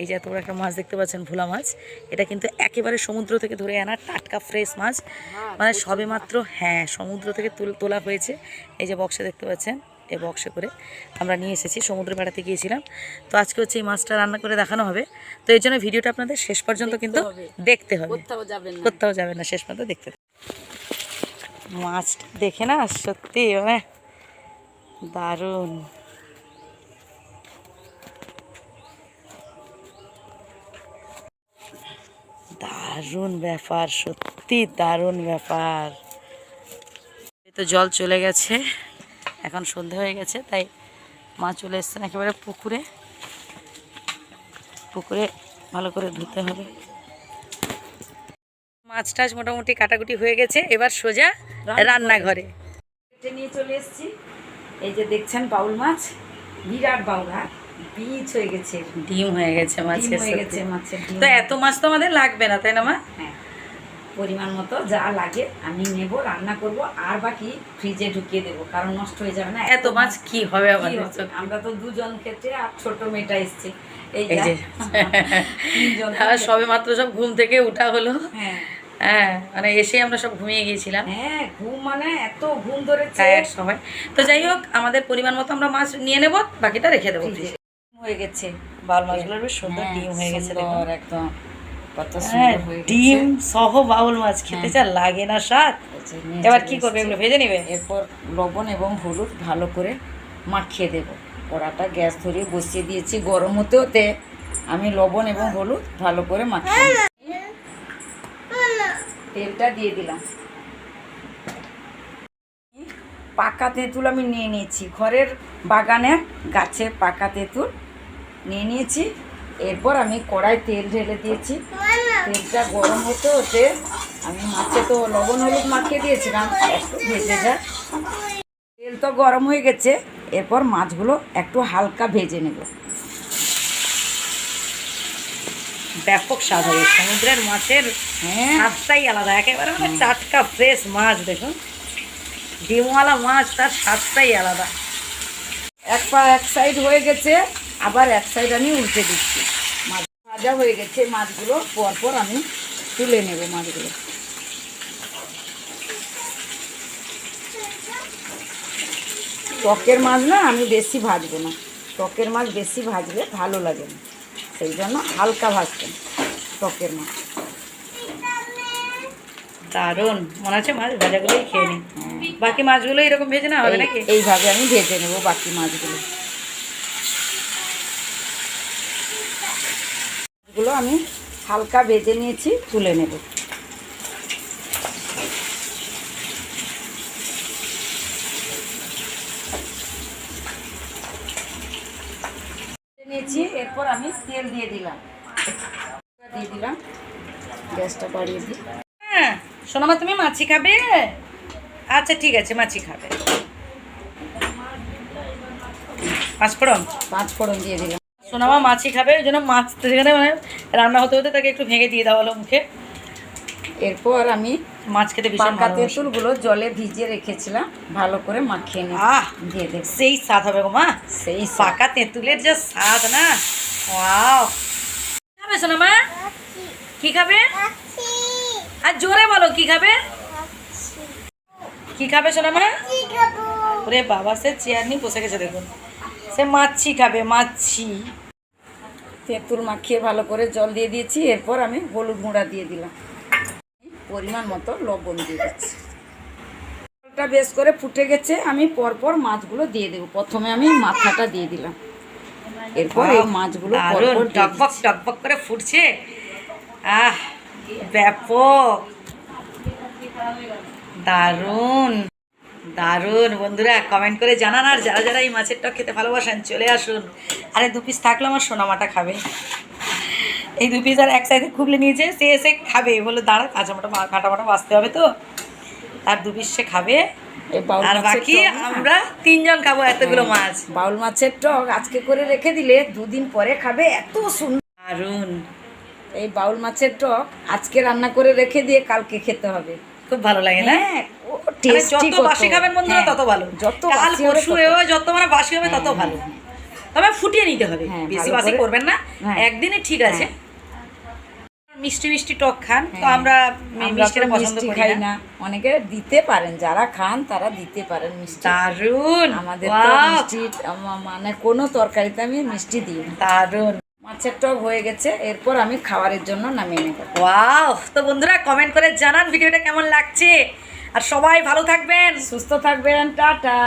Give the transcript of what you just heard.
এই যে এত বড় একটা মাছ দেখতে পাচ্ছেন ভোলা মাছ। এটা কিন্তু একেবারে সমুদ্র থেকে ধরে আনা টাটকা ফ্রেশ মাছ। মানে সবে মাত্র হ্যাঁ সমুদ্র থেকে তোলা হয়েছে। এই যে বক্সে দেখতে পাচ্ছেন এই বক্সে করে আমরা নিয়ে এসেছি সমুদ্র বেড়াতে গিয়েছিলাম। তো আজকে হচ্ছে এই মাছটা রান্না করে দেখানো হবে। তো এই জন্য ভিডিওটা আপনাদের শেষ পর্যন্ত কিন্তু দেখতে হবে। কোথাও যাবেন না। যাবে না শেষ পর্যন্ত দেখতে। মাছটা দেখে না সত্যি মানে দারুণ। দারুণ ব্যাপার সত্যি দারুণ ব্যাপার। এই তো জল চলে গেছে এখন সন্ধে হয়ে গেছে তাই মা চলে এসছেন একেবারে পুকুরে। পুকুরে ভালো করে ধুতে হবে। মাছ টাছ মোটামুটি কাটাকুটি হয়ে গেছে এবার সোজা রান্নাঘরে। নিয়ে চলে এসেছি। এই যে দেখছেন বাউল মাছ বিরাট বাউল আর বীজ হয়ে গেছে। ডিম হয়ে গেছে মাছের হয়ে গেছে মাছের ডিম। তো এত মাছ তো আমাদের লাগবে না তাই না মা? হ্যাঁ। পরিমাণ মতো যা লাগে আমি নেব রান্না করব আর বাকি ফ্রিজে ঢুকিয়ে দেবো কারণ নষ্ট হয়ে যাবে না। এত মাছ কি হবে আমাদের আমরা তো দুজন খেতে আর ছোট মেয়েটা এসছে। এই যে। সবে মাত্র সব ঘুম থেকে উঠা হলো। হ্যাঁ। হ্যাঁ মানে এসে আমরা সব ঘুমিয়ে গিয়েছিলাম। হ্যাঁ ঘুম মানে এত ঘুম ধরেছে। টায়ার্ড সময়। তো যাই হোক আমাদের পরিমাণ মতো আমরা মাছ নিয়ে নেব বাকিটা রেখে দেবো। হয়ে গেছে। বাল মাছগুলোর বেশ সুন্দর হ্যাঁ, ডিম হয়ে গেছে দেখুন। একদম। হ্যাঁ হয়ে ডিম সহ বাউল মাছ খেতে যা লাগে না স্বাদ। এবার কি করবে এগুলো ভেজে নিবে? এরপর লবণ এবং হলুদ ভালো করে মাখিয়ে দেব। কড়াটা গ্যাস ধরিয়ে বসিয়ে দিয়েছি গরম হতে হতে আমি লবণ এবং হলুদ ভালো করে মাখিয়ে তেলটা দিয়ে দিলাম। পাকা তেঁতুল আমি নিয়ে নিয়েছি। ঘরের বাগানের গাছের পাকা তেঁতুল নিয়ে নিয়েছি। এরপর আমি কড়াই তেল ঢেলে দিয়েছি। তেলটা গরম হতে হতে আমি মাছে তো লবণ হলুদ মাখিয়ে দিয়েছিলাম একটু ভেজে যায় তেল তো গরম হয়ে গেছে এরপর মাছগুলো একটু হালকা ভেজে নেব। ব্যাপক স্বাদ হবে। সমুদ্রের মাছের হ্যাঁ। স্বাদটাই আলাদা একেবারে মানে টাটকা ফ্রেশ মাছ দেখুন। ডিমওয়ালা মাছ তার স্বাদটাই আলাদা। এক পা এক সাইড হয়ে গেছে, আবার এক সাইড আমি উল্টে দিচ্ছি। মাছ ভাজা হয়ে গেছে, মাছগুলো পরপর আমি তুলে নেব মাছগুলো। টকের মাছ না আমি বেশি ভাজবো না। টকের মাছ বেশি ভাজলে ভালো লাগে না। সেই জন্য হালকা ভাজতেন টকের মাছ। দারুণ। মনে হচ্ছে মাছ ভাজাগুলোই খেয়ে নিই। বাকি মাছগুলো এরকম ভেজে না হবে নাকি? এইভাবে আমি ভেজে নেব বাকি মাছগুলো। মাছগুলো আমি হালকা ভেজে নিয়েছি তুলে নেব। নিয়েছি এরপর আমি তেল দিয়ে দিলাম। দিয়ে দিলাম গ্যাসটা বাড়িয়ে দিই। হ্যাঁ। সোনামা তুমি মাছি খাবে? আচ্ছা ঠিক আছে মাছি খাবে। পাঁচফোড়ন? পাঁচ ফোড়ন দিয়ে দিলাম। সোনামা মাছি খাবে ওই জন্য মাছ তো যেখানে মানে রান্না হতে হতে তাকে একটু ভেঙে দিয়ে দেওয়া হলো মুখে। এরপর আমি মাছ খেতে ভীষণ পাকা তেঁতুলগুলো জলে ভিজিয়ে রেখেছিলাম ভালো করে মাখিয়ে নিয়ে আহ! দিয়ে দেব। সেই স্বাদ হবে গো মা। সেই পাকা তেঁতুলের যে স্বাদ না। ওয়াও। খাবে সোনামা? কি খাবে? আর জোরে বলো কি খাবে? কি খাবে সোনামা ওরে বাবা সে চেয়ার নিয়ে বসে গেছে দেখুন। সে মাছি খাবে মাছি। তেঁতুল মাখিয়ে ভালো করে জল দিয়ে দিয়েছি এরপর আমি হলুদ গুঁড়া দিয়ে দিলাম। পরিমাণ মতো লবণ দিয়ে দিচ্ছি। জলটা বেশ করে ফুটে গেছে আমি পরপর মাছগুলো দিয়ে দেবো। প্রথমে আমি মাথাটা দিয়ে দিলাম। এরপর এই মাছগুলো টকবক টকবক করে ফুটছে। আহ ব্যাপক। দারুণ। দারুণ। বন্ধুরা কমেন্ট করে জানান আর যারা যারা এই মাছের টক খেতে ভালোবাসেন চলে আসুন। আরে দু পিস থাকলে আমার সোনামাটা খাবে। এই দু পিস আর এক সাইডে খুবলে নিয়েছে সে এসে খাবে। বলে দাঁড়া কাঁচা মাটা কাঁটা মাটা বাঁচতে হবে তো। আর দু পিস সে খাবে। আর বাকি আমরা তিনজন খাব এতগুলো মাছ। বাউল মাছের টক আজকে করে রেখে দিলে দুদিন পরে খাবে এত সুন্দর দারুণ। এই বাউল মাছের টক আজকে রান্না করে রেখে দিয়ে কালকে খেতে হবে। খুব ভালো লাগে না? হ্যাঁ মানে tasty যত বাসি খাবেন বন্ধুরা হ্যাঁ, তত ভালো। যত কাল বাসি পরশু তত- যত মানে বাসি হবে তত হ্যাঁ, ভালো। তবে ফুটিয়ে নিতে হবে। বেশি বাসি করবেন না। একদিনে ঠিক আছে। মিষ্টি মিষ্টি টক খান তো। আমরা মিষ্টিটা পছন্দ করি না। অনেকে দিতে পারেন যারা খান তারা দিতে পারেন মিষ্টি। আমাদের তো মিষ্টি মানে কোনো তরকারিতে আমি মিষ্টি দিই দারুণ মাছের টক হয়ে গেছে এরপর আমি খাবারের জন্য নামিয়ে নেব। ওয়াও তো বন্ধুরা কমেন্ট করে জানান ভিডিওটা কেমন লাগছে। আর সবাই ভালো থাকবেন। সুস্থ থাকবেন টাটা।